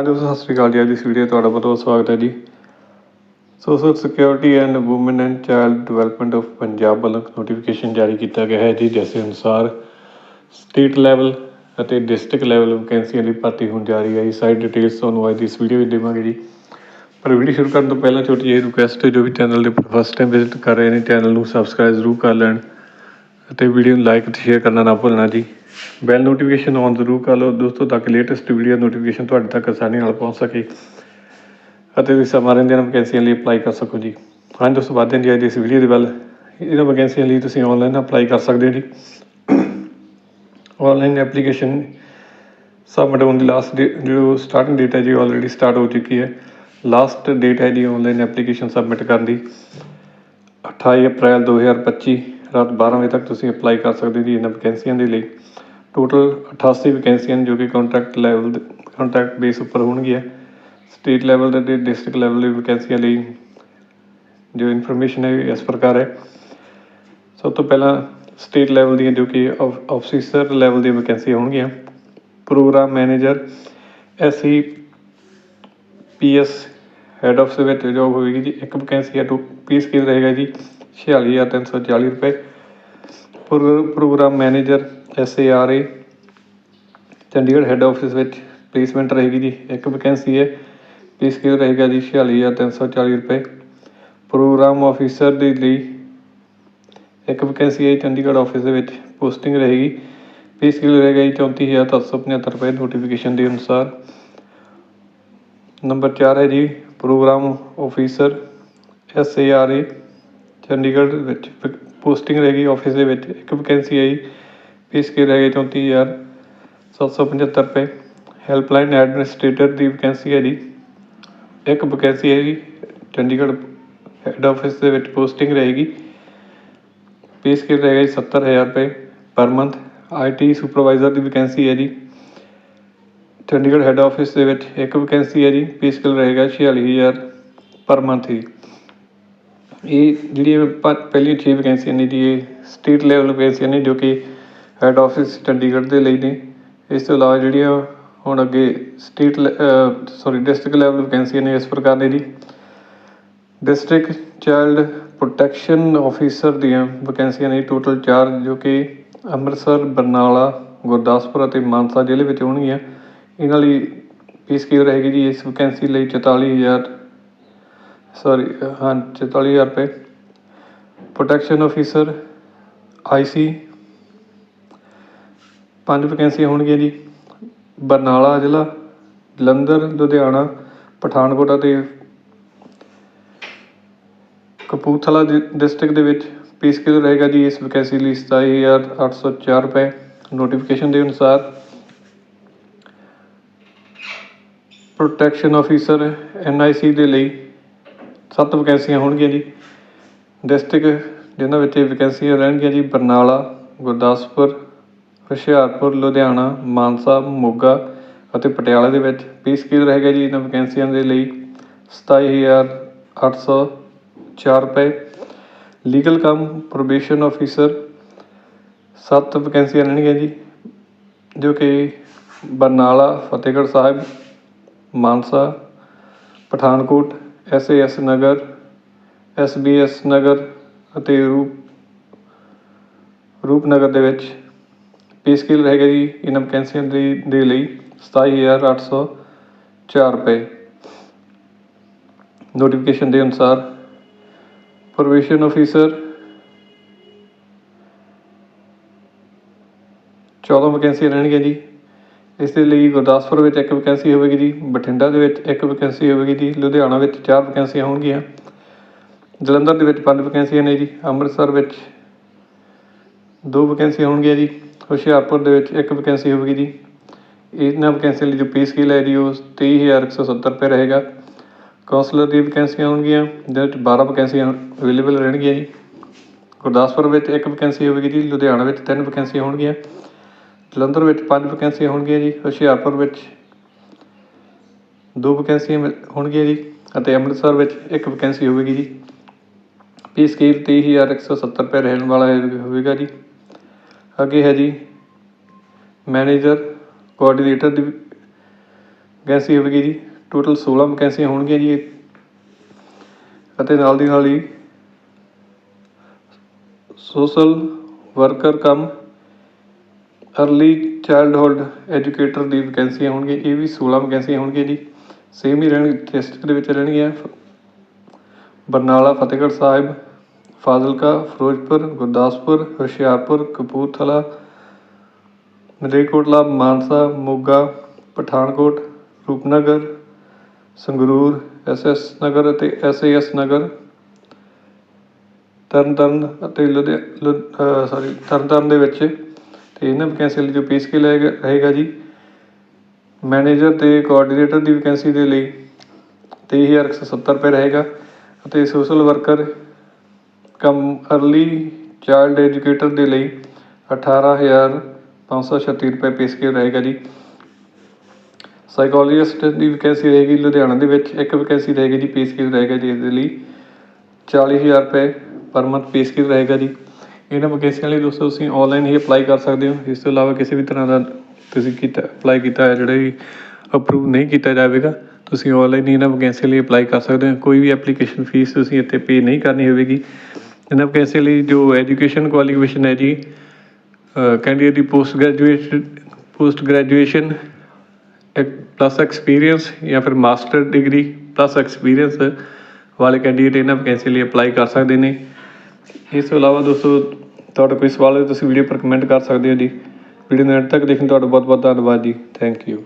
ਹਾਂਜੀ, ਸਤਿ ਸ਼੍ਰੀ ਅਕਾਲ ਜੀ। ਅੱਜ ਦੀ ਇਸ ਵੀਡੀਓ ਤੁਹਾਡਾ ਬਹੁਤ ਬਹੁਤ ਸਵਾਗਤ ਹੈ ਜੀ। Social security and women and child development of Punjab ਵੱਲੋਂ ਨੋਟੀਫਿਕੇਸ਼ਨ ਜਾਰੀ ਕੀਤਾ ਗਿਆ ਹੈ ਜੀ, ਜਿਸ ਦੇ ਅਨੁਸਾਰ ਸਟੇਟ ਲੈਵਲ ਅਤੇ ਡਿਸਟ੍ਰਿਕਟ ਲੈਵਲ ਵੈਕੈਂਸੀਆਂ ਦੀ ਭਰਤੀ ਹੋਣ ਜਾ ਰਹੀ ਹੈ। ਜੀ ਸਾਰੀ ਡਿਟੇਲਸ ਤੁਹਾਨੂੰ ਅੱਜ ਦੀ ਇਸ ਵੀਡੀਓ ਵਿੱਚ ਦੇਵਾਂਗੇ ਜੀ। ਪਰ ਵੀਡੀਓ ਸ਼ੁਰੂ ਕਰਨ ਤੋਂ ਪਹਿਲਾਂ ਛੋਟੀ ਜਿਹੀ ਰਿਕੁਐਸਟ ਹੈ, ਜੋ ਵੀ ਚੈਨਲ ਦੇ ਫਸਟ ਟਾਈਮ ਵਿਜ਼ਿਟ ਕਰ ਰਹੇ ਨੇ ਚੈਨਲ ਨੂੰ ਸਬਸਕ੍ਰਾਈਬ ਜ਼ਰੂਰ ਕਰ ਲੈਣ। ਅਤੇ ਵੀਡੀਓ ਨੂੰ ਲਾਈਕ ਅਤੇ ਸ਼ੇਅਰ ਕਰਨਾ ਨਾ ਭੁੱਲਣਾ ਜੀ। ਬੈਲ ਨੋਟੀਫਿਕੇਸ਼ਨ ਔਨ ਜ਼ਰੂਰ ਕਰ ਲਓ। ਦੋਸਤੋ, ਤਾਂ ਕਿ ਲੇਟੈਸਟ ਵੀਡੀਓ ਨੋਟੀਫਿਕੇਸ਼ਨ ਤੁਹਾਡੇ ਤੱਕ ਆਸਾਨੀ ਨਾਲ ਪਹੁੰਚ ਸਕੇ। ਅਤੇ ਤੁਸੀਂ ਸਮਾਂ ਦੀਆਂ ਵੈਕੈਂਸੀਆਂ ਲਈ ਅਪਲਾਈ ਕਰ ਸਕੋ ਜੀ। ਹਾਂਜੀ ਦੋਸਤੋ ਵਧਦੇ ਹਾਂ ਜੀ ਅੱਜ ਇਸ ਵੀਡੀਓ ਦੇ ਵੱਲ ਇਹਨਾਂ ਵੈਕੈਂਸੀਆਂ ਲਈ ਤੁਸੀਂ ਆਨਲਾਈਨ ਅਪਲਾਈ ਕਰ ਸਕਦੇ ਹੋ ਜੀ। ਆਨਲਾਈਨ ਐਪਲੀਕੇਸ਼ਨ ਸਬਮਿਟ ਹੋਣ ਦੀ ਲਾਸਟ ਡੇ ਜੋ ਸਟਾਰਟਿੰਗ ਡੇਟ ਹੈ ਜੀ ਆਲਰੇਡੀ ਸਟਾਰਟ ਹੋ ਚੁੱਕੀ ਹੈ। ਲਾਸਟ ਡੇਟ ਹੈ ਜੀ ਆਨਲਾਈਨ ਐਪਲੀਕੇਸ਼ਨ ਸਬਮਿਟ ਕਰਨ ਦੀ। 28 ਅਪ੍ਰੈਲ 2025 ਰਾਤ 12 ਵਜੇ ਤੱਕ ਤੁਸੀਂ ਅਪਲਾਈ ਕਰ ਸਕਦੇ ਜੀ ਇਹਨਾਂ ਵੈਕੈਂਸੀਆਂ ਦੇ ਲਈ। ਟੋਟਲ 88 ਵੈਕੈਂਸੀਆਂ ਜੋ ਕਿ ਕੰਟਰੈਕਟ ਲੈਵਲ ਕੰਟਰੈਕਟ ਬੇਸ ਉੱਪਰ ਹੋਣਗੀਆਂ। ਸਟੇਟ ਲੈਵਲ ਦੇ ਡਿਸਟ੍ਰਿਕਟ ਲੈਵਲ ਦੀ ਵੈਕੈਂਸੀਆਂ ਲਈ ਜੋ ਇਨਫੋਰਮੇਸ਼ਨ ਹੈ, ਇਸ ਪ੍ਰਕਾਰ ਹੈ। ਸਭ ਤੋਂ ਪਹਿਲਾਂ ਸਟੇਟ ਲੈਵਲ ਦੀਆਂ ਜੋ ਕਿ ਆਫਿਸਰ ਲੈਵਲ ਦੀਆਂ ਵੈਕੈਂਸੀਆਂ ਹੋਣਗੀਆਂ। Programme manager SE PS head office ਦੇ ਵਿੱਚ ਜੋਬ ਹੋਵੇਗੀ ਜੀ। ਇੱਕ ਵੈਕੈਂਸੀ ਹੈ ਟੂ ਪੀ ਸਕੇਲ ਰਹੇਗਾ ਜੀ। 46340 ਰੁਪਏ। Pro- programme manager, S A R A, Chandigarh head office ਵਿੱਚ ਪਲੇਸਮੈਂਟ ਰਹੇਗੀ ਜੀ। ਇੱਕ ਵੈਕੈਂਸੀ ਹੈ। ਪੀ ਸਕੇਲ ਰਹੇਗਾ ਜੀ 46340 ਰੁਪਏ। ਪ੍ਰੋਗਰਾਮ ਆਫੀਸਰ ਦੇ ਲਈ ਇੱਕ ਵੈਕੈਂਸੀ ਹੈ ਚੰਡੀਗੜ੍ਹ ਆਫਿਸ ਦੇ ਵਿੱਚ। ਪੋਸਟਿੰਗ ਰਹੇਗੀ। ਪੇ ਸਕੇਲ ਰਹੇਗਾ ਜੀ 34775 ਰੁਪਏ ਨੋਟੀਫਿਕੇਸ਼ਨ ਦੇ ਅਨੁਸਾਰ। ਨੰਬਰ 4 ਹੈ ਜੀ, programme officer S A R A. Chandigarh ਵਿੱਚ ਪੋਸਟਿੰਗ ਰਹੇਗੀ ਆਫਿਸ ਦੇ ਵਿੱਚ, ਇੱਕ ਵੈਕੈਂਸੀ ਹੈ ਜੀ ਪੇ ਸਕੇਲ ਰਹੇਗਾ 34775 ਰੁਪਏ। ਹੈਲਪਲਾਈਨ ਐਡਮਿਨਿਸਟਰੇਟਰ ਦੀ ਵੈਕੈਂਸੀ ਹੈ ਜੀ। ਇੱਕ ਵੈਕੈਂਸੀ ਹੈ ਜੀ, ਚੰਡੀਗੜ੍ਹ ਹੈੱਡ ਆਫਿਸ ਦੇ ਵਿੱਚ ਪੋਸਟਿੰਗ ਰਹੇਗੀ ਪੇ ਸਕੇਲ ਰਹੇਗਾ ਜੀ 70000 ਰੁਪਏ ਪਰ ਮੰਥ ਆਈਟੀ ਸੁਪਰਵਾਈਜ਼ਰ ਦੀ ਵੈਕੈਂਸੀ ਹੈ ਜੀ। ਚੰਡੀਗੜ੍ਹ ਹੈੱਡ ਆਫਿਸ ਦੇ ਵਿੱਚ ਇੱਕ ਵੈਕੈਂਸੀ ਹੈ ਜੀ ਪੇ ਸਕੇਲ ਰਹੇਗਾ 46000 ਪਰ ਮੰਥ ਜੀ। ਇਹ ਜਿਹੜੀਆਂ ਪ- ਪਹਿਲੀਆਂ ਛੇ ਵੈਕੈਂਸੀਆਂ ਨੇ ਜੀ, ਇਹ ਸਟੇਟ ਲੈਵਲ ਵੈਕੈਂਸੀਆਂ ਨੇ ਜੋ ਕਿ ਹੈੱਡ ਆਫਿਸ ਚੰਡੀਗੜ੍ਹ ਦੇ ਲਈ ਨੇ। ਇਸ ਤੋਂ ਇਲਾਵਾ ਜਿਹੜੀਆਂ ਹੁਣ ਅੱਗੇ ਸਟੇਟ ਸੋਰੀ ਡਿਸਟ੍ਰਿਕਟ ਲੈਵਲ ਵੈਕੈਂਸੀਆਂ ਨੇ ਇਸ ਪ੍ਰਕਾਰ ਨੇ ਜੀ। ਡਿਸਟ੍ਰਿਕਟ ਚਾਈਲਡ ਪ੍ਰੋਟੈਕਸ਼ਨ ਆਫੀਸਰ ਦੀਆਂ ਵੈਕੈਂਸੀਆਂ ਨੇ ਟੋਟਲ ਚਾਰ, ਜੋ ਕਿ ਅੰਮ੍ਰਿਤਸਰ, ਬਰਨਾਲਾ, ਗੁਰਦਾਸਪੁਰ ਅਤੇ ਮਾਨਸਾ ਜ਼ਿਲ੍ਹੇ ਵਿੱਚ ਹੋਣਗੀਆਂ। ਇਹਨਾਂ ਲਈ ਫੀਸ ਕੀ ਰਹੇਗੀ ਜੀ, ਇਸ ਵੈਕੈਂਸੀ ਲਈ 44000 ਸੋਰੀ uh, ਹਾਂ 44000 ਰੁਪਏ। ਪ੍ਰੋਟੈਕਸ਼ਨ ਔਫਿਸਰ ਆਈ ਸੀ ਪੰਜ ਵੈਕੈਂਸੀਆਂ ਹੋਣਗੀਆਂ ਜੀ। ਬਰਨਾਲਾ ਜ਼ਿਲ੍ਹਾ, ਜਲੰਧਰ, ਲੁਧਿਆਣਾ, ਪਠਾਨਕੋਟ ਅਤੇ ਕਪੂਰਥਲਾ ਡਿਸਟ੍ਰਿਕਟ ਦੇ ਵਿੱਚ ਪੇ ਸਕੇਲ ਰਹੇਗਾ ਜੀ ਇਸ ਵੈਕੈਂਸੀ ਲਈ 27804 ਰੁਪਏ। ਨੋਟੀਫਿਕੇਸ਼ਨ ਦੇ ਅਨੁਸਾਰ ਪ੍ਰੋਟੈਕਸ਼ਨ ਆਫੀਸਰ ਐਨਆਈਸੀ ਦੇ ਲਈ ਸੱਤ ਵੈਕੈਂਸੀਆਂ ਹੋਣਗੀਆਂ ਜੀ। ਡਿਸਟ੍ਰਿਕਟ ਜਿਹਨਾਂ ਵਿੱਚ ਇਹ ਵੈਕੈਂਸੀਆਂ ਰਹਿਣਗੀਆਂ ਜੀ, ਬਰਨਾਲਾ, ਗੁਰਦਾਸਪੁਰ, ਹੁਸ਼ਿਆਰਪੁਰ, ਲੁਧਿਆਣਾ, ਮਾਨਸਾ, ਮੋਗਾ ਅਤੇ ਪਟਿਆਲਾ ਦੇ ਵਿੱਚ ਪੇ ਸਕੇਲ ਰਹੇਗਾ ਜੀ ਇਹਨਾਂ ਵੈਕੈਂਸੀਆਂ ਦੇ ਲਈ। 27804 ਰੁਪਏ। ਲੀਗਲ ਕਮ ਪ੍ਰੋਬੇਸ਼ਨ ਆਫੀਸਰ ਸੱਤ ਵੈਕੈਂਸੀਆਂ ਰਹਿਣਗੀਆਂ ਜੀ, ਜੋ ਕਿ ਬਰਨਾਲਾ, ਫਤਿਹਗੜ੍ਹ ਸਾਹਿਬ, ਮਾਨਸਾ, ਪਠਾਨਕੋਟ ਐਸ ਨਗਰ ਐਸ ਨਗਰ ਅਤੇ ਰੂਪ, ਰੂਪਨਗਰ ਦੇ ਵਿੱਚ ਪੇ ਸਕੇਲ ਰਹੇਗਾ ਜੀ ਇਹਨਾਂ ਵੈਕੈਂਸੀਆਂ ਦੇ ਦੇ ਲਈ 27804 ਰੁਪਏ। ਨੋਟੀਫਿਕੇਸ਼ਨ ਦੇ ਅਨੁਸਾਰ ਪ੍ਰੋਬੇਸ਼ਨ ਆਫੀਸਰ 14 ਵੈਕੈਂਸੀਆਂ ਰਹਿਣਗੀਆਂ ਜੀ। ਇਸ ਦੇ ਲਈ ਗੁਰਦਾਸਪੁਰ ਵਿੱਚ ਇੱਕ ਵੈਕੈਂਸੀ ਹੋਵੇਗੀ ਜੀ, ਬਠਿੰਡਾ ਦੇ ਵਿੱਚ ਇੱਕ ਵੈਕੈਂਸੀ ਹੋਵੇਗੀ ਜੀ, ਲੁਧਿਆਣਾ ਵਿੱਚ ਚਾਰ ਵੈਕੈਂਸੀਆਂ ਹੋਣਗੀਆਂ। ਜਲੰਧਰ ਦੇ ਵਿੱਚ ਪੰਜ ਵੈਕੈਂਸੀਆਂ ਨੇ ਜੀ, ਅੰਮ੍ਰਿਤਸਰ ਵਿੱਚ ਦੋ ਵੈਕੈਂਸੀਆਂ ਹੋਣਗੀਆਂ ਜੀ, ਹੁਸ਼ਿਆਰਪੁਰ ਦੇ ਵਿੱਚ ਇੱਕ ਵੈਕੈਂਸੀ ਹੋਵੇਗੀ ਜੀ। ਇਹਨਾਂ ਵੈਕੈਂਸੀਆਂ ਲਈ ਜੋ ਪੀ ਸਕੇਲ ਹੈ ਜੀ, ਉਹ 23170 ਰੁਪਏ ਰਹੇਗਾ। ਕਾਉਂਸਲਰ ਦੀ ਵੈਕੈਂਸੀਆਂ ਹੋਣਗੀਆਂ, ਜਿਹਦੇ ਵਿੱਚ 12 ਵੈਕੈਂਸੀਆਂ ਅਵੇਲੇਬਲ ਰਹਿਣਗੀਆਂ ਜੀ। ਗੁਰਦਾਸਪੁਰ ਵਿੱਚ ਇੱਕ ਵੈਕੈਂਸੀ ਹੋਵੇਗੀ ਜੀ, ਲੁਧਿਆਣਾ ਵਿੱਚ ਤਿੰਨ ਵੈਕੈਂਸੀਆਂ ਹੋਣਗੀਆਂ। ਜਲੰਧਰ ਵਿੱਚ ਪੰਜ ਵੈਕੈਂਸੀਆਂ ਹੋਣਗੀਆਂ ਜੀ, ਹੁਸ਼ਿਆਰਪੁਰ ਵਿੱਚ ਦੋ ਵੈਕੈਂਸੀਆਂ ਮਿਲ- ਹੋਣਗੀਆਂ ਜੀ ਅਤੇ ਅੰਮ੍ਰਿਤਸਰ ਵਿੱਚ ਇੱਕ ਵੈਕੈਂਸੀ ਹੋਵੇਗੀ ਜੀ। ਪੇ ਸਕੇਲ 23170 ਰੁਪਏ ਰਹਿਣ ਵਾਲਾ ਹੈ- ਹੋਵੇਗਾ ਜੀ। ਅੱਗੇ ਹੈ ਜੀ ਮੈਨੇਜਰ ਕੋਆਰਡੀਨੇਟਰ ਦੀ ਵੈਕੈਂਸੀ ਹੋਵੇਗੀ ਜੀ। ਟੋਟਲ 16 ਵੈਕੈਂਸੀਆਂ ਹੋਣਗੀਆਂ ਜੀ। ਅਤੇ ਨਾਲ ਦੀ ਨਾਲ ਹੀ social worker cum early childhood educator ਦੀ ਵੈਕੈਂਸੀਆਂ ਹੋਣਗੀਆਂ ਇਹ ਵੀ 16 ਵੈਕੈਂਸੀਆਂ ਹੋਣਗੀਆਂ ਜੀ। ਸੇਮ ਹੀ ਰਹਿਣ ਡਿਸਟ੍ਰਿਕਟ ਦੇ ਵਿੱਚ ਰਹਿਣਗੀਆਂ ਬਰਨਾਲਾ, ਫਤਿਹਗੜ੍ਹ ਸਾਹਿਬ, ਫਾਜ਼ਿਲਕਾ, ਫਿਰੋਜ਼ਪੁਰ, ਗੁਰਦਾਸਪੁਰ, ਹੁਸ਼ਿਆਰਪੁਰ, ਕਪੂਰਥਲਾ, ਮਲੇਰਕੋਟਲਾ, ਮਾਨਸਾ, ਮੋਗਾ, ਪਠਾਨਕੋਟ, ਰੂਪਨਗਰ, ਸੰਗਰੂਰ ਐਸਐਸ ਨਗਰ ਅਤੇ ਐਸਏਐਸ ਨਗਰ, ਤਰਨਤਾਰਨ ਅਤੇ ਲੁਧਿਆਣਾ ਸੌਰੀ ਤਰਨਤਾਰਨ ਦੇ ਵਿੱਚ ਅਤੇ ਇਹਨਾਂ ਵੈਕੈਂਸੀ ਲਈ ਜੋ ਪੇਸ਼ ਸਕੇਲ ਹੈਗਾ ਰਹੇਗਾ ਜੀ ਮੈਨੇਜਰ ਅਤੇ ਕੋਆਰਡੀਨੇਟਰ ਦੀ ਵੈਕੈਂਸੀ ਦੇ ਲਈ 23170 ਰੁਪਏ ਰਹੇਗਾ ਅਤੇ social worker cum early child educator ਦੇ ਲਈ 18536 ਰੁਪਏ ਪੇਸ਼ ਸਕੇਲ ਰਹੇਗਾ ਜੀ। ਸਾਈਕੋਲੋਜਿਸਟ ਦੀ ਵੈਕੈਂਸੀ ਰਹੇਗੀ, ਲੁਧਿਆਣਾ ਦੇ ਵਿੱਚ ਇੱਕ ਵੈਕੈਂਸੀ ਰਹੇਗੀ ਜੀ ਪੇ ਸਕੇਲ ਰਹੇਗਾ ਜੀ ਇਸ ਦੇ ਲਈ 40000 ਰੁਪਏ ਪਰ ਮੰਥ ਪੇ ਸਕੇਲ ਰਹੇਗਾ ਜੀ। ਇਹਨਾਂ ਵੈਕੈਂਸੀਆਂ ਲਈ ਦੋਸਤੋ ਤੁਸੀਂ ਔਨਲਾਈਨ ਹੀ ਅਪਲਾਈ ਕਰ ਸਕਦੇ ਹੋ। ਇਸ ਤੋਂ ਇਲਾਵਾ ਕਿਸੇ ਵੀ ਤਰ੍ਹਾਂ ਦਾ ਤੁਸੀਂ ਕੀਤਾ ਅਪਲਾਈ ਕੀਤਾ ਹੈ, ਜਿਹੜਾ ਵੀ ਅਪਰੂਵ ਨਹੀਂ ਕੀਤਾ ਜਾਵੇਗਾ, ਤੁਸੀਂ ਔਨਲਾਈਨ ਹੀ ਇਹਨਾਂ ਵੈਕੈਂਸੀ ਲਈ ਅਪਲਾਈ ਕਰ ਸਕਦੇ ਹੋ। ਕੋਈ ਵੀ ਐਪਲੀਕੇਸ਼ਨ ਫੀਸ ਤੁਸੀਂ ਇੱਥੇ ਪੇ ਨਹੀਂ ਕਰਨੀ ਹੋਵੇਗੀ। ਇਹਨਾਂ ਵੈਕੈਂਸੀ ਲਈ ਜੋ ਐਜੂਕੇਸ਼ਨ ਕੁਆਲੀਫਿਕੇਸ਼ਨ ਹੈ ਜੀ ਕੈਂਡੀਡੇਟ ਦੀ post graduation post graduation plus experience ਜਾਂ ਫਿਰ ਮਾਸਟਰ ਡਿਗਰੀ ਪਲੱਸ ਐਕਸਪੀਰੀਅੰਸ ਵਾਲੇ ਕੈਂਡੀਡੇਟ ਇਹਨਾਂ ਵੈਕੈਂਸੀ ਲਈ ਅਪਲਾਈ ਕਰ ਸਕਦੇ ਨੇ। ਇਸ ਤੋਂ ਇਲਾਵਾ ਦੋਸਤੋ ਤੁਹਾਡਾ ਕੋਈ ਸਵਾਲ ਹੈ ਤੁਸੀਂ ਵੀਡੀਓ ਪਰ ਕਮੈਂਟ ਕਰ ਸਕਦੇ ਹੋ ਜੀ। ਵੀਡੀਓ ਨੂੰ ਐਂਡ ਤੱਕ ਦੇਖਣ ਤੁਹਾਡਾ ਬਹੁਤ ਬਹੁਤ ਧੰਨਵਾਦ ਜੀ। Thank you